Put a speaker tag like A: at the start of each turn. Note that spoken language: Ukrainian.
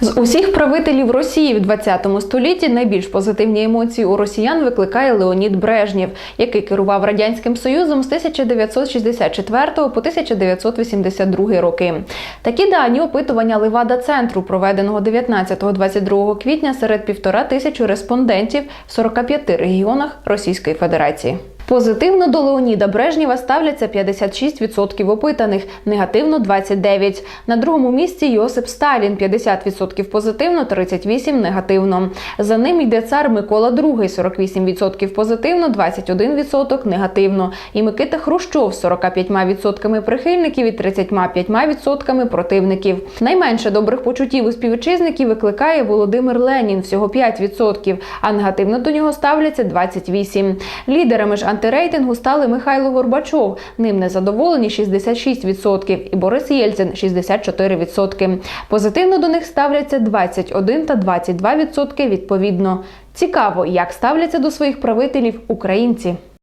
A: З усіх правителів Росії в 20 столітті найбільш позитивні емоції у росіян викликає Леонід Брежнєв, який керував радянським союзом з 1964 по 1982 роки. Такі дані опитування Левада центру, проведеного 19-22 квітня серед півтора тисячі респондентів в 45 регіонах Російської Федерації. Позитивно до Леоніда Брежнєва ставляться 56% опитаних, негативно 29%. На другому місці Йосип Сталін 50% позитивно, 38% негативно. За ним йде цар Микола II 48% позитивно, 21% негативно. І Микита Хрущов з 45% прихильників і 35% противників. Найменше добрих почуттів у співвітчизників викликає Володимир Ленін всього 5%, а негативно до нього ставляться 28%. Лідерами ж антирейтингу стали Михайло Горбачов. Ним незадоволені 66% і Борис Єльцин 64%. Позитивно до них ставляться 21 та 22% відповідно. Цікаво, як ставляться до своїх правителів українці.